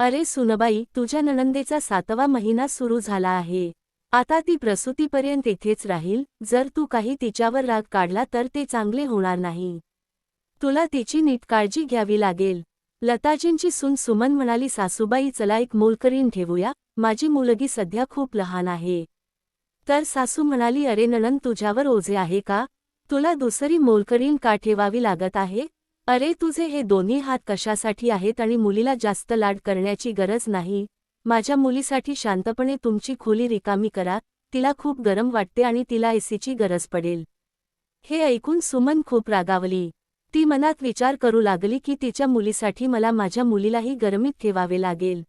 अरे सुनबाई तुझ्या नणंदेचा सातवा महिना सुरू झाला आहे. आता ती प्रसूतीपर्यंत इथेच राहील. जर तू काही तिच्यावर राग काढला तर ते चांगले होणार नाही. तुला तिची नीट काळजी घ्यावी लागेल. लताजींची सून सुमन म्हणाली सासूबाई चला एक मोलकरीण ठेवूया. माझी मुलगी सध्या खूप लहान आहे. तर सासू म्हणाली अरे नणन तुझ्यावर ओझे आहे का? तुला दुसरी मोलकरीण का ठेवावी लागत आहे? अरे तुझे हे दोन्ही हात कशासाठी आहेत आणि मुलीला जास्त लाड करण्याची गरज नाही? माझ्या मुलीसाठी शांतपणे तुमची खोली रिकामी करा तिला खूप गरम वाटते आणि तिला एसीची गरज पडेल. हे ऐकून सुमन खूप रागावली. ती मनात विचार करू लागली की तिच्या मुलीसाठी मला माझ्या मुलीलाही गरमीत ठेवावे लागेल.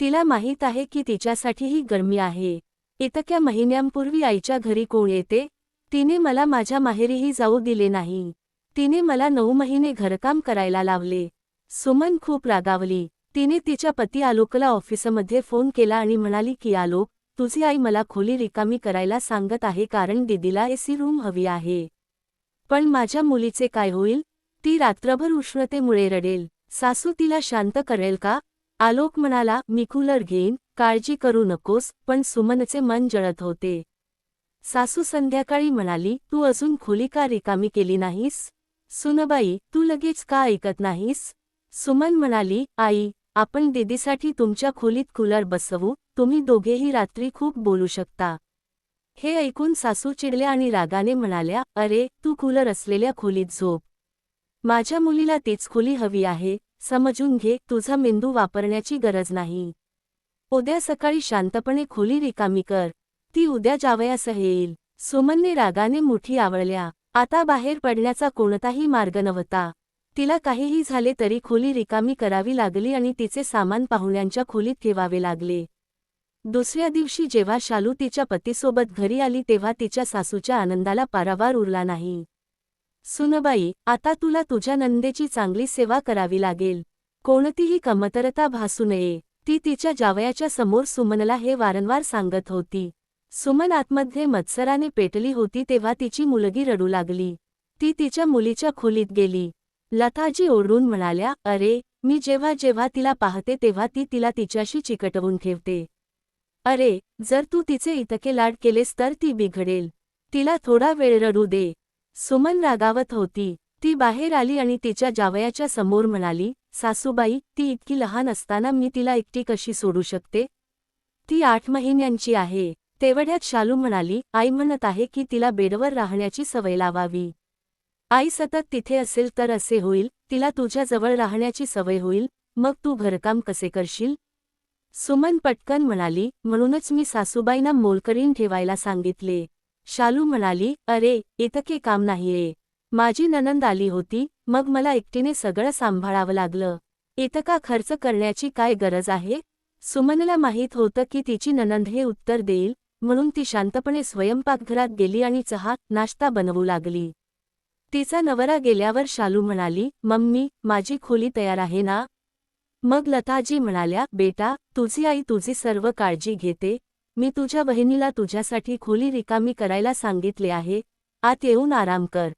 तिला माहीत आहे की तिच्यासाठीही गरमी आहे. इतक्या महिन्यांपूर्वी आईच्या घरी कोण येते? तिने मला माझ्या माहेरीही जाऊ दिले नाही. तिने मला नऊ महिने घरकाम करायला लावले. सुमन खूप रागावली. तिने तिच्या पती आलोकला ऑफिसमध्ये फोन केला आणि म्हणाली की आलोक तुझी आई मला खोली रिकामी करायला सांगत आहे कारण दिदीला एसी रूम हवी आहे. पण माझ्या मुलीचे काय होईल? ती रात्रभर उष्णतेमुळे रडेल. सासू तिला शांत करेल का आलोक म्हणाला मी कूलर घेईन काळजी करू नकोस पण सुमनचे मन जळत होते. सासू संध्याकाळी म्हणाली तू अजून खोली का रिकामी केली नाहीस? सुनबाई तू लगेच का ऐकत नाहीस? सुमन म्हणाली आई आपण दिदीसाठी तुमच्या खोलीत कूलर बसवू तुम्ही दोघेही रात्री खूप बोलू शकता. हे ऐकून सासू चिडल्या आणि रागाने म्हणाल्या अरे तू कूलर असलेल्या खोलीत झोप. माझ्या मुलीला तीच खोली हवी आहे समजून घे तुझा मेंदू वापरण्याची गरज नाही. उद्या सकाळी शांतपणे खोली रिकामी कर. ती उद्या जावयासह येईल. सुमनने रागाने मुठी आवळल्या. आता बाहेर पडण्याचा कोणताही मार्ग नव्हता. तिला काहीही झाले तरी खोली रिकामी करावी लागली आणि तिचे सामान पाहुण्यांच्या खोलीत ठेवावे लागले. दुसऱ्या दिवशी जेव्हा शालू तिच्या पतीसोबत घरी आली तेव्हा तिच्या सासूच्या आनंदाला पारावार उरला नाही. सुनबाई आता तुला तुझ्या नंदेची चांगली सेवा करावी लागेल. कोणतीही कमतरता भासू नये. ती तिच्या जावयाच्या समोर सुमनला हे वारंवार सांगत होती. सुमन आतमध्ये मत्सराने पेटली होती तेव्हा तिची मुलगी रडू लागली. ती तिच्या मुलीच्या खोलीत गेली. लताजी ओरडून म्हणाल्या अरे मी जेव्हा जेव्हा तिला पाहते तेव्हा ती तिला तिच्याशी चिकटवून ठेवते. अरे जर तू तिचे इतके लाड केलेस तर ती बिघडेल. तिला थोडा वेळ रडू दे. सुमन रागावत होती. ती बाहेर आली आणि तिच्या जावयाच्या समोर म्हणाली सासूबाई ती इतकी लहान असताना मी तिला एकटी कशी सोडू शकते? ती आठ महिन्यांची आहे. तेवढ्यात शालू म्हणाली आई म्हणत आहे की तिला बेडवर राहण्याची सवय लावावी. आई सतत तिथे असेल तर असे होईल तिला तुझ्याजवळ राहण्याची सवय होईल मग तू घरकाम कसे करशील? सुमन पटकन म्हणाली म्हणूनच मी सासूबाईंना मोलकरीण ठेवायला सांगितले. शालू म्हणाली अरे इतके काम नाहीये. माझी ननंद आली होती मग मला एकटीने सगळं सांभाळावं लागलं. इतका खर्च करण्याची काय गरज आहे? सुमनला माहीत होतं की तिची ननंद हे उत्तर देईल म्हणून ती शांतपणे स्वयंपाकघरात गेली आणि चहा नाश्ता बनवू लागली. तिचा नवरा गेल्यावर शालू म्हणाली मम्मी माझी खोली तयार आहे ना? मग लताजी म्हणाल्या बेटा तुझी आई तुझी सर्व काळजी घेते. मी तुझ्या बहिणीला तुझ्यासाठी खोली रिकामी करायला सांगितले आहे. आत येऊन आराम कर.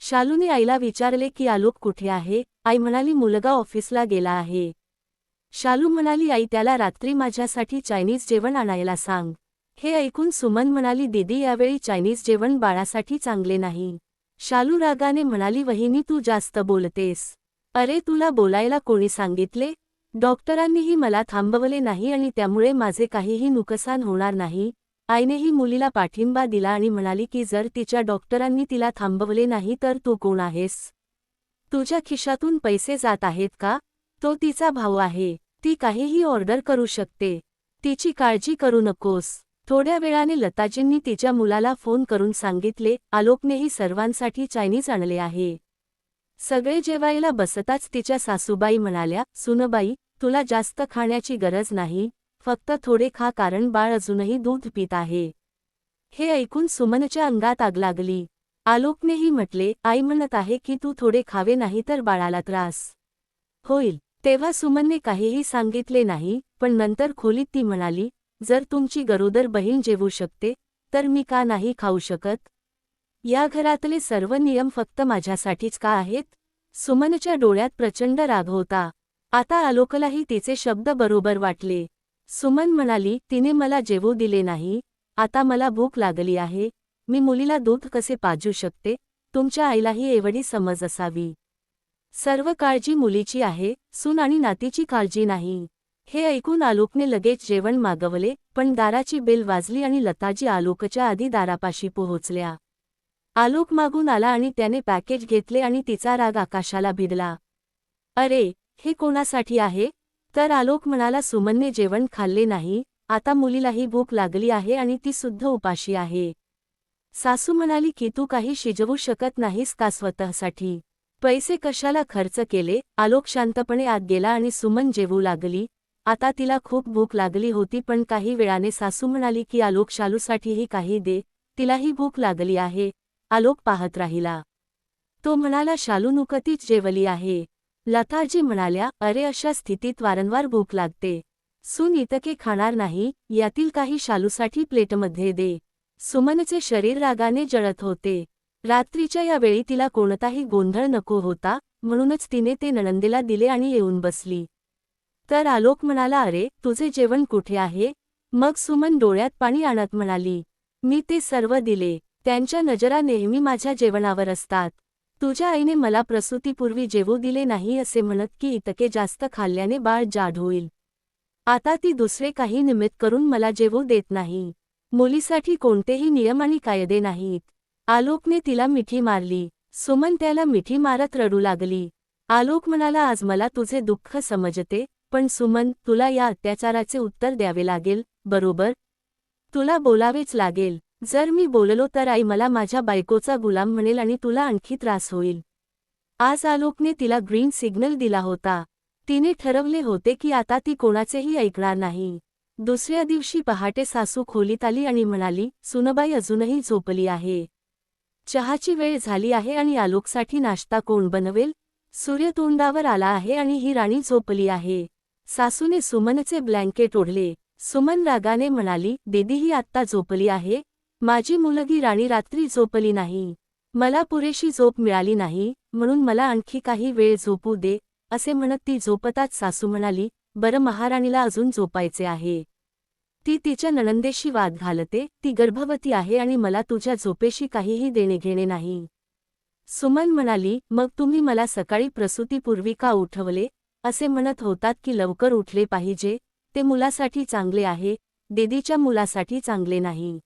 शालूने आईला विचारले की आलोक कुठे आहे? आई म्हणाली मुलगा ऑफिसला गेला आहे. शालू म्हणाली आई त्याला रात्री माझ्यासाठी चायनीज जेवण आणायला सांग. हे ऐकून सुमन म्हणाली दीदी यावेळी चायनीज जेवण बाळासाठी चांगले नाही. शालू रागाने म्हणाली वहिनी तू जास्त बोलतेस. अरे तुला बोलायला कोणी सांगितले? डॉक्टरांनीही मला थांबवले नाही आणि त्यामुळे माझे काहीही नुकसान होणार नाही. आईनेही मुलीला पाठिंबा दिला आणि म्हणाली की जर तिच्या डॉक्टरांनी तिला थांबवले नाही तर तू कोण आहेस? तुझ्या खिशातून पैसे जात आहेत का? तो तिचा भाऊ आहे. ती काहीही ऑर्डर करू शकते. तिची काळजी करू नकोस. थोड्या वेळाने लताजींनी तिच्या मुलाला फोन करून सांगितले आलोकनेही सर्वांसाठी चायनीज आणले आहे. सगळे जेवायला बसताच तिच्या सासूबाई म्हणाल्या सुनबाई तुला जास्त खाण्याची गरज नाही फक्त थोडे खा कारण बाळ अजूनही दूध पित आहे. हे ऐकून सुमनच्या अंगात आग लागली. आलोकनेही म्हटले आई म्हणत आहे की तू थोडे खावे नाही तर बाळाला त्रास. होईल. तेव्हा सुमनने काहीही सांगितले नाही पण नंतर खोलीत ती म्हणाली जर तुमची गरोदर बहीण जेवू शकते तर मी का नाही खाऊ शकत? या घरातले सर्व नियम फक्त माझ्यासाठीच का आहेत? सुमनच्या डोळ्यात प्रचंड राग होता. आता आलोकलाही तिचे शब्द बरोबर वाटले. सुमन म्हणाली तिने मला जेवू दिले नाही. आता मला भूक लागली आहे. मी मुलीला दूध कसे पाजू शकते? तुमच्या आईलाही एवढी समज असावी. सर्व काळजी मुलीची आहे. सून आणि नातीची काळजी नाही. हे ऐकून आलोकने लगेच जेवण मागवले पण दाराची बेल वाजली आणि लताजी आलोकच्या आधी दारापाशी पोहोचल्या. आलोक मागून आला आणि त्याने पॅकेज घेतले आणि तिचा राग आकाशाला भिडला. अरे हे कोणासाठी आहे? तर आलोक म्हणाला सुमनने जेवण खाल्ले नाही आता मुलीलाही भूक लागली आहे आणि ती सुद्धा उपाशी आहे. सासू म्हणाली की तू काही शिजवू शकत नाहीस का स्वतःसाठी? पैसे कशाला खर्च केले? आलोक शांतपणे आत गेला आणि सुमन जेवू लागली. आता तिला खूप भूक लागली होती पण काही वेळाने सासू म्हणाली की आलोक शालूसाठीही काही दे तिलाही भूक लागली आहे. आलोक पाहत राहिला. तो म्हणाला शालू नुकतीच जेवली आहे. लताजी म्हणाल्या अरे अशा स्थितीत वारंवार भूक लागते. सून इतके खाणार नाही यातील काही शालूसाठी प्लेटमध्ये दे. सुमनचे शरीर रागाने जळत होते. रात्रीच्या या वेळी तिला कोणताही गोंधळ नको होता म्हणूनच तिने ते नणंदेला दिले आणि येऊन बसली. तर आलोक म्हणाला अरे तुझे जेवण कुठे आहे? मग सुमन डोळ्यात पाणी आणत म्हणाली मी ते सर्व दिले. त्यांच्या नजरा नेहमी माझ्या जेवणावर असतात. तुझ्या आईने मला प्रसूतीपूर्वी जेवू दिले नाही असे म्हणत की इतके जास्त खाल्ल्याने बाळ जाड होईल. आता ती दुसरे काही निमित्त करून मला जेवू देत नाही. मुलीसाठी कोणतेही नियम आणि कायदे नाहीत. आलोकने तिला मिठी मारली. सुमन त्याला मिठी मारत रडू लागली. आलोक म्हणाला आज मला तुझे दुःख समजते. पण सुमन तुला या अत्याचाराचे उत्तर द्यावे लागेल बरोबर? तुला बोलावेच लागेल. जर मी बोललो तर आई मला माझ्या बायकोचा गुलाम म्हणेल आणि तुला आणखी त्रास होईल. आज आलोकने तिला ग्रीन सिग्नल दिला होता. तिने ठरवले होते की आता ती कोणाचेही ऐकणार नाही. दुसऱ्या दिवशी पहाटे सासू खोलीत आली आणि म्हणाली सुनबाई अजूनही झोपली आहे. चहाची वेळ झाली आहे आणि आलोकसाठी नाश्ता कोण बनवेल? सूर्य तोंडावर आला आहे आणि ही राणी झोपली आहे. सासूने सुमनचे ब्लँकेट ओढले. सुमन रागाने म्हणाली दीदी ही आत्ता झोपली आहे. माझी मुलगी राणी रात्री झोपली नाही. मला पुरेशी झोप मिळाली नाही म्हणून मला आणखी काही वेळ झोपू दे असे म्हणत ती झोपताच सासू म्हणाली बरं महाराणीला अजून झोपायचे आहे. ती तिच्या नणंदेशी वाद घालते ती गर्भवती आहे आणि मला तुझ्या झोपेशी काहीही देणे घेणे नाही. सुमन म्हणाली मग तुम्ही मला सकाळी प्रसूतीपूर्वी का उठवले? असे म्हणत होतात की लवकर उठले पाहिजे ते मुलासाठी चांगले आहे दीदीच्या मुलासाठी चांगले नाही.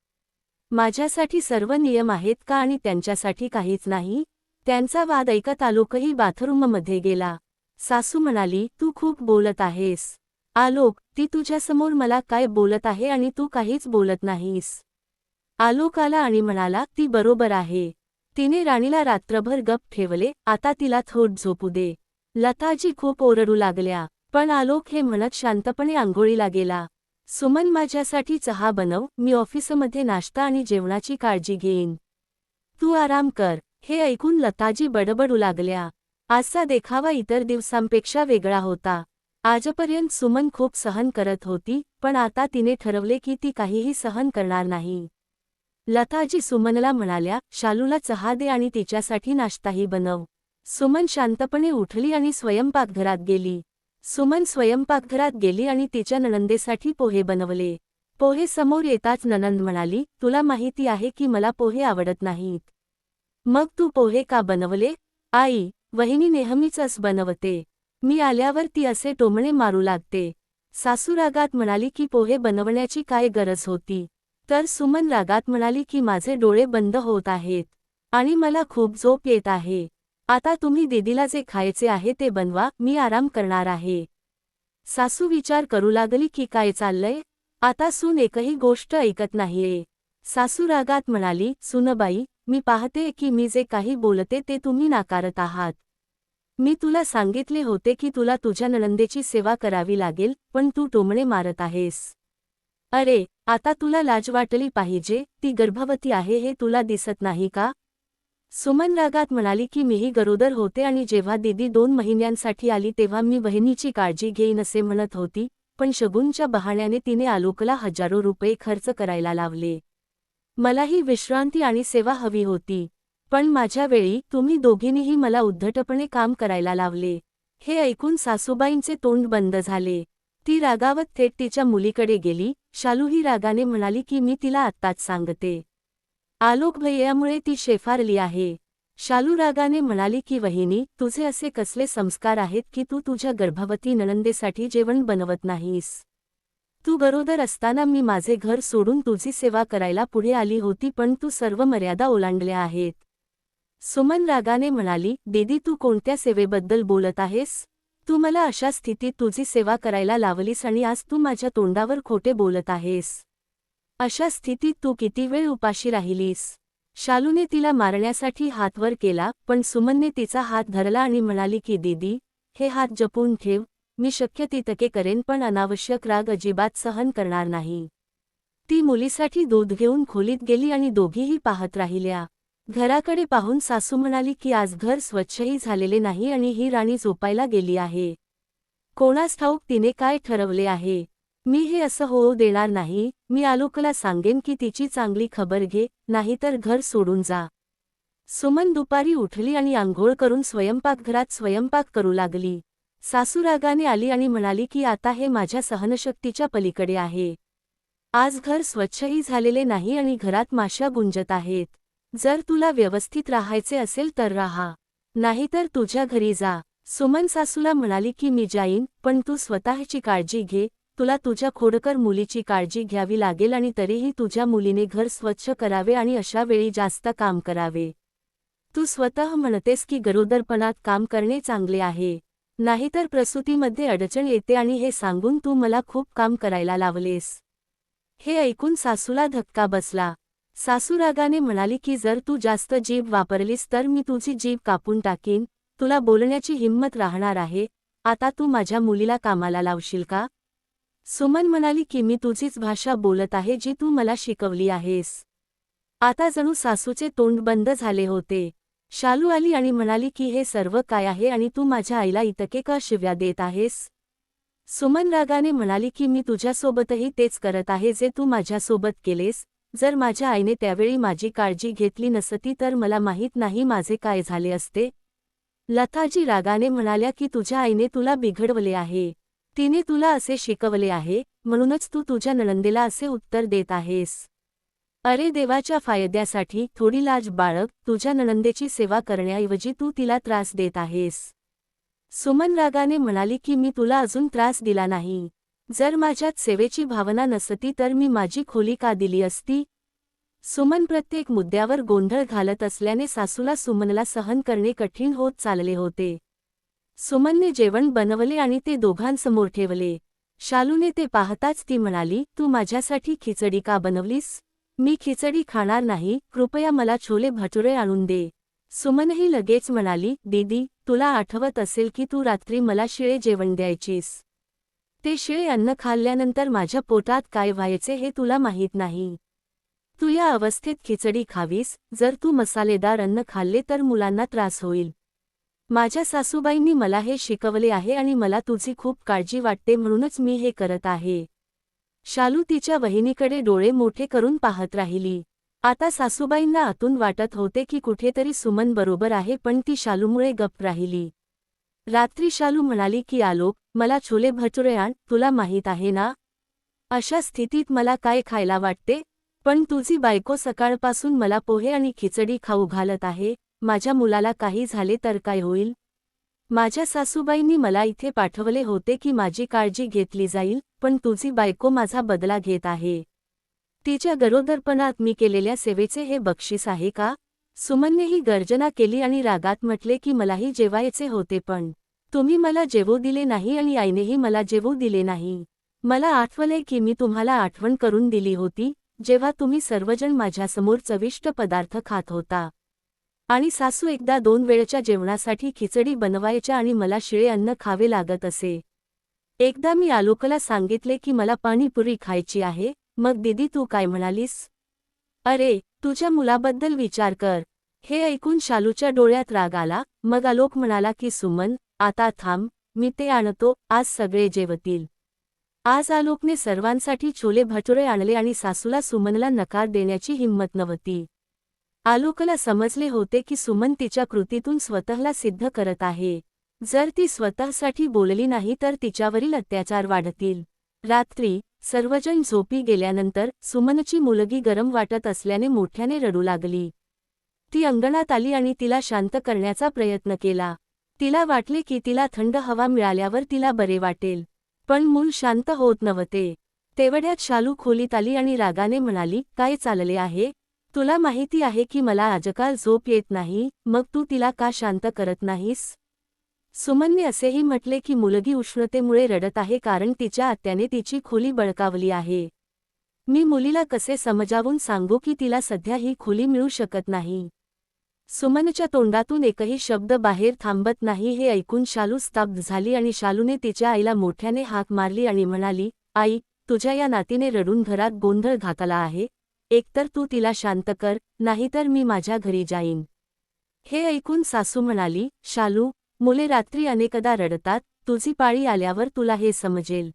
माझ्यासाठी सर्व नियम आहेत का आणि त्यांच्यासाठी काहीच नाही? त्यांचा वाद ऐकत आलोकही बाथरूममध्ये गेला. सासू म्हणाली तू खूप बोलत आहेस. आलोक ती तुझ्यासमोर मला काय बोलत आहे आणि तू काहीच बोलत नाहीस. आलोक आला आणि म्हणाला ती बरोबर आहे. तिने राणीला रात्रभर गप ठेवले आता तिला थोट झोपू दे. लताजी खूप ओरडू लागल्या. पण आलोक हे म्हणत शांतपणे आंघोळीला गेला. सुमन माझ्यासाठी चहा बनव मी ऑफिसमध्ये नाश्ता आणि जेवणाची काळजी घेईन. तू आराम कर. हे ऐकून लताजी बडबडू लागल्या. आजचा देखावा इतर दिवसांपेक्षा वेगळा होता. आजपर्यंत सुमन खूप सहन करत होती पण आता तिने ठरवले की ती काहीही सहन करणार नाही. लताजी सुमनला म्हणाल्या शालूला चहा दे आणि तिच्यासाठी नाश्ताही बनव. सुमन शांतपणे उठली आणि स्वयंपाकघरात गेली. सुमन स्वयंपाकघरात गेली आणि तिच्या नणंदेसाठी पोहे बनवले. पोहे समोर येताच ननंद म्हणाली तुला माहिती आहे की मला पोहे आवडत नाहीत. मग तू पोहे का बनवले? आई वहिनी नेहमीच बनवते. मी आल्यावर ती असे टोमणे मारू लागते. सासू रागात म्हणाली की पोहे बनवण्याची काय गरज होती? तर सुमन रागात म्हणाली की माझे डोळे बंद होत आहेत आणि मला खूप झोप येत आहे. आता तुम्ही दीदीला जे खायचे आहे ते बनवा मी आराम करणार आहे. सासू विचार करू लागली की काय चाललंय? आता सून एकही गोष्ट ऐकत नाहीये. सासू रागात म्हणाली सुनबाई मी पाहते की मी जे काही बोलते ते तुम्ही नाकारत आहात. मी तुला सांगितले होते की तुला तुझ्या नणंदेची सेवा करावी लागेल पण तू टोमणे मारत आहेस. अरे आता तुला लाज वाटली पाहिजे ती गर्भवती आहे हे तुला दिसत नाही का? सुमन रागात म्हणाली की मीही गरोदर होते आणि जेव्हा दिदी दोन महिन्यांसाठी आली तेव्हा मी बहिणीची काळजी घेईन असे म्हणत होती पण शगुनच्या बहाण्याने तिने आलोकला हजारो रुपये खर्च करायला लावले. मलाही विश्रांती आणि सेवा हवी होती पण माझ्या वेळी तुम्ही दोघींनीही मला उद्धटपणे काम करायला लावले. हे ऐकून सासूबाईंचे तोंड बंद झाले. ती रागावत थेट तिच्या मुलीकडे गेली शालू ही रागाने म्हणाली की मी तिला आत्ताच सांगते. आलोकभय्यामुळे ती शेफारली आहे. शालू रागाने म्हणाली की वहिनी तुझे असे कसले संस्कार आहेत की तू तुझ्या गर्भवती नणंदेसाठी जेवण बनवत नाहीस? तू गरोदर असताना मी माझे घर सोडून तुझी सेवा करायला पुढे आली होती पण तू सर्व मर्यादा ओलांडल्या आहेत. सुमन रागाने म्हणाली दीदी तू कोणत्या सेवेबद्दल बोलत आहेस? तू मला अशा स्थितीत तुझी सेवा करायला लावलीस आणि आज तू माझ्या तोंडावर खोटे बोलत आहेस. अशा स्थितीत तू किती वेळ उपाशी राहिलीस? शालूने तिला मारण्यासाठी हातवर केला पण सुमनने तिचा हात धरला आणि म्हणाली की दीदी हे हात जपून ठेव. मी शक्य तितके करेन पण अनावश्यक राग अजिबात सहन करणार नाही. ती मुलीसाठी दूध घेऊन खोलीत गेली आणि दोघीही पाहत राहिल्या. घराकडे पाहून सासू म्हणाली की आज घर स्वच्छही झालेले नाही आणि ही राणी झोपायला गेली आहे. कोणास ठाऊक तिने काय ठरवले आहे? मी हे असं होऊ देणार नाही मी आलोकला सांगेन की तिची चांगली खबर घे नाहीतर घर सोडून जा. सुमन दुपारी उठली आणि आंघोळ करून स्वयंपाकघरात स्वयंपाक करू लागली. सासूरागाने आली आणि म्हणाली की आता हे माझ्या सहनशक्तीच्या पलीकडे आहे. आज घर स्वच्छही झालेले नाही आणि घरात माश्या गुंजत आहेत. जर तुला व्यवस्थित राहायचे असेल तर राहा. नाहीतर तुझ्या घरी जा. सुमन सासूला म्हणाली की मी जाईन पण तू स्वतःची काळजी घे तुला तुझ्या खोडकर मुलीची काळजी घ्यावी लागेल आणि तरीही तुझ्या मुलीने घर स्वच्छ करावे आणि अशा वेळी जास्त काम करावे. तू स्वतः म्हणतेस की गरोदरपणात काम करणे चांगले आहे. नाहीतर प्रसूतीमध्ये अडचण येते आणि हे सांगून तू मला खूप काम करायला लावलेस. हे ऐकून सासूला धक्का बसला. सासू रागाने म्हणाली की जर तू जास्त जीभ वापरलीस तर मी तुझी जीभ कापून टाकीन. तुला बोलण्याची हिंमत राहणार आहे. आता तू माझ्या मुलीला कामाला लावशील का? सुमन म्हणाली की मी तुझीच भाषा बोलत आहे जी तू मला शिकवली आहेस. आता जणू सासूचे तोंड बंद झाले होते. शालू आली आणि म्हणाली की हे सर्व काय आहे आणि तू माझ्या आईला इतके का शिव्या देत आहेस? सुमन रागाने म्हणाली की मी तुझ्यासोबतही तेच करत आहे जे तू माझ्यासोबत केलेस. जर माझ्या आईने त्यावेळी माझी काळजी घेतली नसती तर मला माहीत नाही माझे काय झाले असते लताजी रागाने म्हणाल्या की तुझ्या आईने तुला बिघडवले आहे. तिने तुला असे शिकवले आहे म्हणूनच तू तुझ्या नणंदेला असे उत्तर देत आहेस. अरे देवाच्या फायद्यासाठी थोडी लाज बाळक तुझ्या नणंदेची सेवा करण्याऐवजी तू तिला त्रास देत आहेस. सुमन रागाने म्हणाली की मी तुला अजून त्रास दिला नाही. जर माझ्यात सेवेची भावना नसती तर मी माझी खोली का दिली असती? सुमन प्रत्येक मुद्द्यावर गोंधळ घालत असल्याने सासूला सुमनला सहन करणे कठीण होत चालले होते. सुमनने जेवण बनवले आणि ते दोघांसमोर ठेवले. शालूने ते पाहताच ती म्हणाली तू माझ्यासाठी खिचडी का बनवलीस? मी खिचडी खाणार नाही कृपया मला छोले भटुरे आणून दे. सुमनही लगेच म्हणाली दीदी तुला आठवत असेल की तू रात्री मला शिळे जेवण द्यायचीस. ते शिळे अन्न खाल्ल्यानंतर माझ्या पोटात काय व्हायचे हे तुला माहीत नाही. तू या अवस्थेत खिचडी खावीस जर तू मसालेदार अन्न खाल्ले तर मुलांना त्रास होईल. माझ्या सासूबाईंनी मला हे शिकवले आहे आणि मला तुझी खूप काळजी वाटते म्हणूनच मी हे करत आहे. शालू तिच्या वहिनीकडे डोळे मोठे करून पाहत राहिली. आता सासूबाईंना आतून वाटत होते की कुठेतरी सुमन बरोबर आहे पण ती शालूमुळे गप्प राहिली. रात्री शालू म्हणाली की आलोक मला छोले भटुरे आण तुला माहीत आहे ना? अशा स्थितीत मला काय खायला वाटते? पण तुझी बायको सकाळपासून मला पोहे आणि खिचडी खाऊ घालत आहे माझ्या मुलाला काही झाले तर काय होईल? माझ्या सासूबाईंनी मला इथे पाठवले होते की माझी काळजी घेतली जाईल पण तुझी बायको माझा बदला घेत आहे. तिच्या गरोदरपणात मी केलेल्या सेवेचे हे बक्षीस आहे का? सुमननेही गर्जना केली आणि रागात म्हटले की मलाही जेवायचे होते पण तुम्ही मला जेवू दिले नाही आणि आईनेही मला जेवू दिले नाही. मला आठवले की मी तुम्हाला आठवण करून दिली होती जेव्हा तुम्ही सर्वजण माझ्यासमोर चविष्ट पदार्थ खात होता. आणि सासू एकदा दोन वेळच्या जेवणासाठी खिचडी बनवायच्या आणि मला शिळे अन्न खावे लागत असे. एकदा मी आलोकला सांगितले की मला पाणीपुरी खायची आहे मग दिदी तू काय म्हणालीस? अरे तुझ्या मुलाबद्दल विचार कर. हे ऐकून शालूच्या डोळ्यात राग आला मग आलोक म्हणाला की सुमन आता थांब मी ते आणतो आज सगळे जेवतील. आज आलोकने सर्वांसाठी छोले भटुरे आणले आणि सासूला सुमनला नकार देण्याची हिंमत नव्हती. आलोकला समजले होते की सुमन तिच्या कृतीतून स्वतःला सिद्ध करत आहे. जर ती स्वतःसाठी बोलली नाही तर तिच्यावरील अत्याचार वाढतील. रात्री सर्वजण झोपी गेल्यानंतर सुमनची मुलगी गरम वाटत असल्याने मोठ्याने रडू लागली. ती अंगणात आली आणि तिला शांत करण्याचा प्रयत्न केला. तिला वाटले की तिला थंड हवा मिळाल्यावर तिला बरे वाटेल. पण मूल शांत होत नव्हते. तेवढ्यात शालू खोलीत आली आणि रागाने म्हणाली काय चालले आहे? तुला माहिती आहे की मला आजकाल झोप येत नाही मग तू तिला का शांत करत नाहीस? सुमनने असेही म्हटले की मुलगी उष्णतेमुळे रडत आहे कारण तिच्या आत्याने तिची खोली बळकावली आहे. मी मुलीला कसे समजावून सांगू की तिला सध्या ही खोली मिळू शकत नाही? सुमनच्या तोंडातून एकही शब्द बाहेर थांबत नाही हे ऐकून शालू स्तब्ध झाली आणि शालूने तिच्या आईला मोठ्याने हाक मारली आणि म्हणाली आई तुझ्या या नातीने रडून घरात गोंधळ घातला आहे एकतर तू तिला शांत कर नाहीतर मी माझ्या घरी जाईन. हे ऐकून सासू म्हणाली शालू मुले रात्री अनेकदा रडतात तुझी पाळी आल्यावर तुला हे समजेल.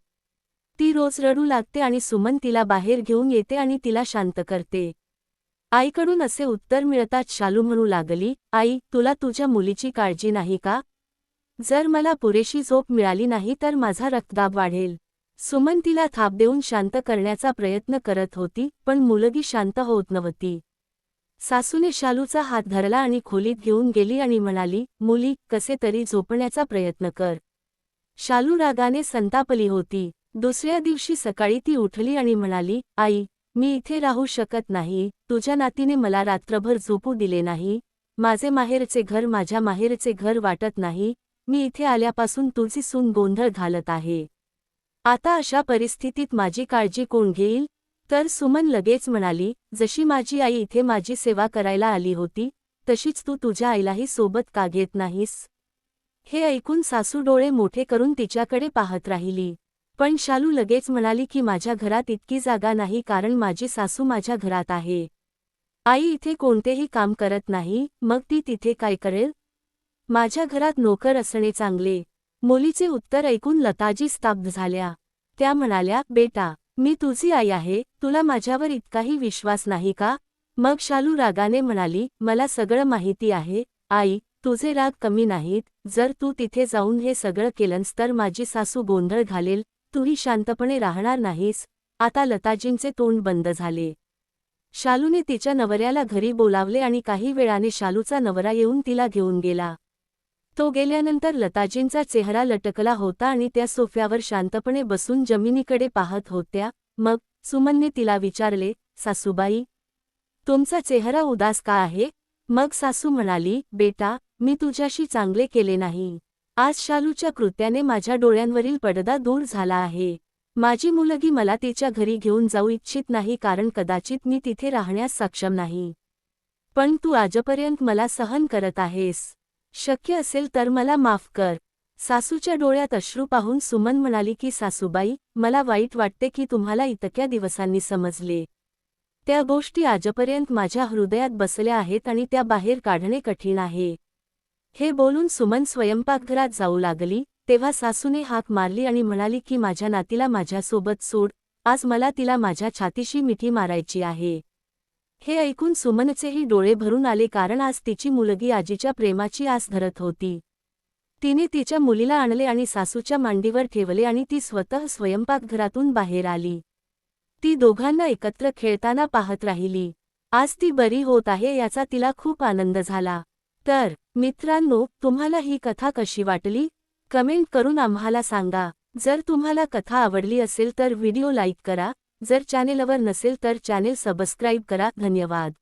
ती रोज रडू लागते आणि सुमन तिला बाहेर घेऊन येते आणि तिला शांत करते. आईकडून असे उत्तर मिळताच शालू म्हणू लागली आई तुला तुझ्या मुलीची काळजी नाही का? जर मला पुरेशी झोप मिळाली नाही तर माझा रक्तदाब वाढेल. सुमन तिला थाप देऊन शांत करण्याचा प्रयत्न करत होती पण मुलगी शांत होत नव्हती. सासूने शालूचा हात धरला आणि खोलीत घेऊन गेली आणि म्हणाली मुली कसे तरी झोपण्याचा प्रयत्न कर. शालू रागाने संतापली होती. दुसऱ्या दिवशी सकाळी ती उठली आणि म्हणाली आई मी इथे राहू शकत नाही तुझ्या नातीने मला रात्रभर झोपू दिले नाही माझे माहेरचे घर माझ्या माहेरचे घर वाटत नाही मी इथे आल्यापासून तुझी सून गोंधळ घालत आहे. आता अशा परिस्थितीत माझी काळजी कोण घेईल? तर सुमन लगेच म्हणाली जशी माझी आई इथे माझी सेवा करायला आली होती तशीच तू तुझ्या आईलाही सोबत का घेत नाहीस? हे ऐकून सासू डोळे मोठे करून तिच्याकडे पाहत राहिली. पण शालू लगेच म्हणाली की माझ्या घरात इतकी जागा नाही कारण माझी सासू माझ्या घरात आहे. आई इथे कोणतेही काम करत नाही मग ती तिथे काय करेल? माझ्या घरात नोकर असणे चांगले. मुलीचे उत्तर ऐकून लताजी स्तब्ध झाल्या. त्या म्हणाल्या बेटा मी तुझी आई आहे तुला माझ्यावर इतकाही विश्वास नाही का? मग शालू रागाने म्हणाली मला सगळं माहिती आहे. आई तुझे राग कमी नाहीत. जर तू तिथे जाऊन हे सगळं केलंस तर माझी सासू गोंधळ घालेल. तूही शांतपणे राहणार नाहीस. आता लताजींचे तोंड बंद झाले. शालूने तिच्या नवऱ्याला घरी बोलावले आणि काही वेळाने शालूचा नवरा येऊन तिला घेऊन गेला. तो गेल्यानंतर लताजींचा चेहरा लटकला होता आणि त्या सोफ्यावर शांतपणे बसून जमिनीकडे पाहत होत्या. मग सुमनने तिला विचारले सासूबाई तुमचा चेहरा उदास का आहे? मग सासू म्हणाली बेटा मी तुझ्याशी चांगले केले नाही. आज शालूच्या कृत्याने माझ्या डोळ्यांवरील पडदा दूर झाला आहे. माझी मुलगी मला तिच्या घरी घेऊन जाऊ इच्छित नाही कारण कदाचित मी तिथे राहण्यास सक्षम नाही. पण तू आजपर्यंत मला सहन करत आहेस. शक्य असेल तर मला माफ कर. सासूच्या डोळ्यात अश्रू पाहून सुमन म्हणाली की सासूबाई मला वाईट वाटते की तुम्हाला इतक्या दिवसांनी समजले. त्या गोष्टी आजपर्यंत माझ्या हृदयात बसल्या आहेत आणि त्या बाहेर काढणे कठीण आहे. हे बोलून सुमन स्वयंपाकघरात जाऊ लागली. तेव्हा सासूने हाक मारली आणि म्हणाली की माझ्या नातीला माझ्यासोबत सोड. आज मला तिला माझ्या छातीशी मिठी मारायची आहे. हे ऐकून सुमनचेही डोळे भरून आले कारण आज तिची मुलगी आजीच्या प्रेमाची आस धरत होती. तिने तिच्या मुलीला आणले आणि सासूच्या मांडीवर ठेवले आणि ती स्वतः स्वयंपाकघरातून बाहेर आली. ती दोघांना एकत्र खेळताना पाहत राहिली. आज ती बरी होत आहे याचा तिला खूप आनंद झाला. तर मित्रांनो तुम्हाला ही कथा कशी वाटली? कमेंट करून आम्हाला सांगा. जर तुम्हाला कथा आवडली असेल तर व्हिडिओ लाईक करा. जर चॅनेलवर नसेल तर चॅनेल सबस्क्राईब करा. धन्यवाद.